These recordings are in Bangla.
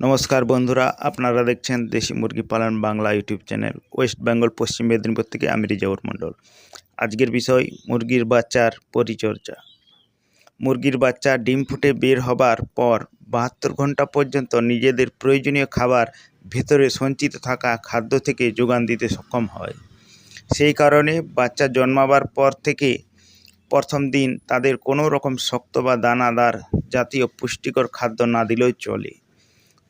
নমস্কার বন্ধুরা, আপনারা দেখছেন দেশি মুরগি পালন Bangla YouTube channel, West Bengal, Paschim Medinipur থেকে আমি রিজাউর মণ্ডল। আজকের বিষয়, মুরগির বাচ্চার পরিচর্যা। মুরগির বাচ্চা ডিম ফুটে বের হবার পর বাহাত্তর ঘণ্টা পর্যন্ত নিজেদের প্রয়োজনীয় খাবার ভেতরে সঞ্চিত থাকা খাদ্য থেকে যোগান দিতে সক্ষম হয়। সেই কারণে বাচ্চা জন্মাবার পর থেকে প্রথম দিন তাদের কোনো রকম শক্ত বা দানাদার জাতীয় পুষ্টিকর খাদ্য না দিলেও চলে।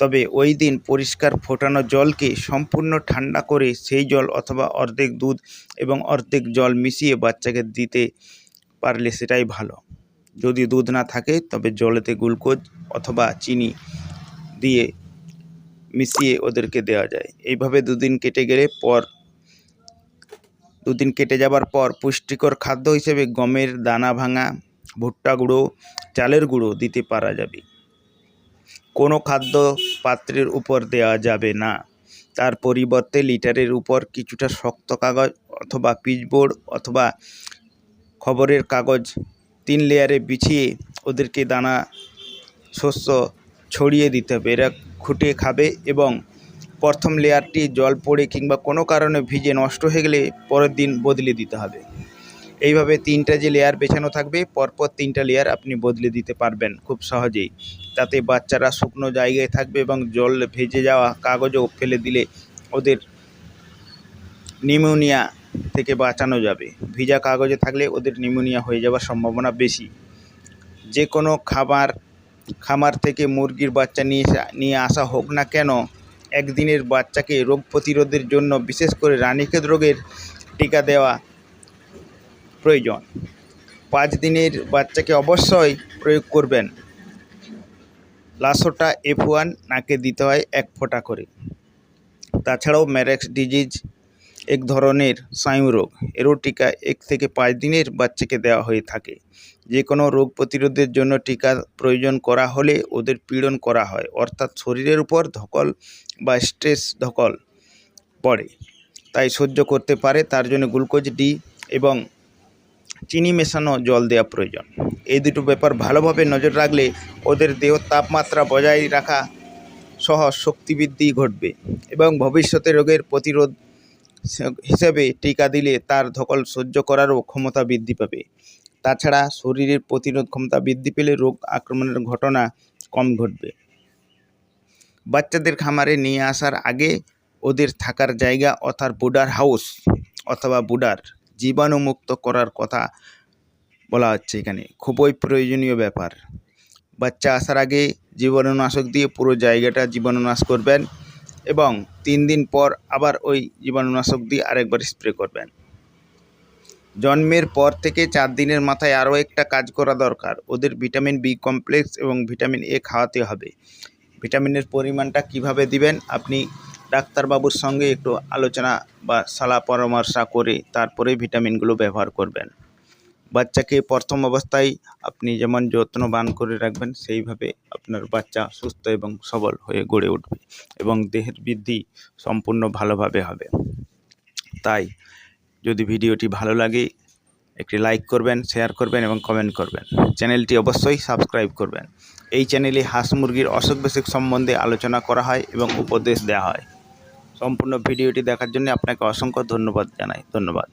তবে ওই দিন পরিষ্কার ফোটানো জলকে সম্পূর্ণ ঠান্ডা করে সেই জল অথবা অর্ধেক দুধ এবং অর্ধেক জল মিশিয়ে বাচ্চাকে দিতে পারলে সেটাই ভালো। যদি দুধ না থাকে, তবে জলেতে গ্লুকোজ অথবা চিনি দিয়ে মিশিয়ে ওদেরকে দেওয়া যায়। এইভাবে দুদিন কেটে গেলে পর, দুদিন কেটে যাবার পর পুষ্টিকর খাদ্য হিসেবে গমের দানা ভাঙা, ভুট্টা গুঁড়ো, চালের গুঁড়ো দিতে পারা যাবে। কোনো খাদ্য পাত্রের উপর দেওয়া যাবে না। তার পরিবর্তে লিটারের উপর কিছুটা শক্ত কাগজ অথবা পিচবোর্ড অথবা খবরের কাগজ তিন লেয়ারে বিছিয়ে ওদেরকে দানা, শস্য ছড়িয়ে দিতে হবে। এরা খুঁটে খাবে এবং প্রথম লেয়ারটি জল পড়ে কিংবা কোনো কারণে ভিজে নষ্ট হয়ে গেলে পরের দিন বদলে দিতে হবে। এইভাবে তিনটা যে লেয়ার বেছানো থাকবে, পরপর তিনটা লেয়ার আপনি বদলে দিতে পারবেন খুব সহজেই। তাতে বাচ্চারা শুকনো জায়গায় থাকবে এবং জল ভেজে যাওয়া কাগজও ফেলে দিলে ওদের নিউমোনিয়া থেকে বাঁচানো যাবে। ভিজা কাগজে থাকলে ওদের নিউমোনিয়া হয়ে যাওয়ার সম্ভাবনা বেশি। যে কোনো খাবার, খামার থেকে মুরগির বাচ্চা নিয়ে নিয়ে আসা হোক না কেন, একদিনের বাচ্চাকে রোগ প্রতিরোধের জন্য বিশেষ করে রানীক্ষেত রোগের টিকা দেওয়া প্রয়োজন। পাঁচ দিনের বাচ্চাকে অবশ্যই প্রয়োগ করবেন। লাসোটা এফ ওয়ান নাকে দিতে হয় এক ফোঁটা করে। তাছাড়াও ম্যারেক্স ডিজিজ এক ধরনের স্নায়ু রোগ। এরও টিকা এক থেকে পাঁচ দিনের বাচ্চাকে দেওয়া হয়ে থাকে। যে কোনো রোগ প্রতিরোধের জন্য টিকা প্রয়োজন করা হলে ওদের পীড়ন করা হয়, অর্থাৎ শরীরের উপর ধকল বা স্ট্রেস ধকল পড়ে। তাই সহ্য করতে পারে, তার জন্য গ্লুকোজ ডি এবং চিনি মেশানো জল দেওয়া প্রয়োজন। এই দুটো ব্যাপার ভালোভাবে নজর রাখলে ওদের দেহ তাপমাত্রা বজায় রাখা সহ শক্তিবৃদ্ধি ঘটবে এবং ভবিষ্যতে রোগের প্রতিরোধ হিসেবে টিকা দিলে তার ধকল সহ্য করারও ক্ষমতা বৃদ্ধি পাবে। তাছাড়া শরীরের প্রতিরোধ ক্ষমতা বৃদ্ধি পেলে রোগ আক্রমণের ঘটনা কম ঘটবে। বাচ্চাদের খামারে নিয়ে আসার আগে ওদের থাকার জায়গা অর্থাৎ বুডার হাউস অথবা বুডার জীবাণুমুক্ত করার কথা বলা হচ্ছে এখানে। খুবই প্রয়োজনীয় ব্যাপার। বাচ্চা আসার আগে জীবাণুনাশক দিয়ে পুরো জায়গাটা জীবাণুনাশ করবেন এবং তিন দিন পর আবার ওই জীবাণুনাশক দিয়ে আরেকবার স্প্রে করবেন। জন্মের পর থেকে চার দিনের মাথায় আরও একটা কাজ করা দরকার। ওদের ভিটামিন বি কমপ্লেক্স এবং ভিটামিন এ খাওয়াতে হবে। ভিটামিনের পরিমাণটা কীভাবে দিবেন? আপনি ডাক্তারবাবুর সঙ্গে একটু আলোচনা বা সালা পরামর্শ করে তারপরে ভিটামিনগুলো ব্যবহার করবেন। বাচ্চাকে প্রথম অবস্থায় আপনি যেমন যত্নবান করে রাখবেন, সেইভাবে আপনার বাচ্চা সুস্থ এবং সবল হয়ে গড়ে উঠবে এবং দেহের বৃদ্ধি সম্পূর্ণ ভালোভাবে হবে। তাই যদি ভিডিওটি ভালো লাগে, একটি লাইক করবেন, শেয়ার করবেন এবং কমেন্ট করবেন। চ্যানেলটি অবশ্যই সাবস্ক্রাইব করবেন। এই চ্যানেলে হাঁস মুরগির অসুখ বিসুখ সম্বন্ধে আলোচনা করা হয় এবং উপদেশ দেওয়া হয়। সম্পূর্ণ ভিডিওটি দেখার জন্য আপনাকে অসংখ্য ধন্যবাদ জানাই। ধন্যবাদ।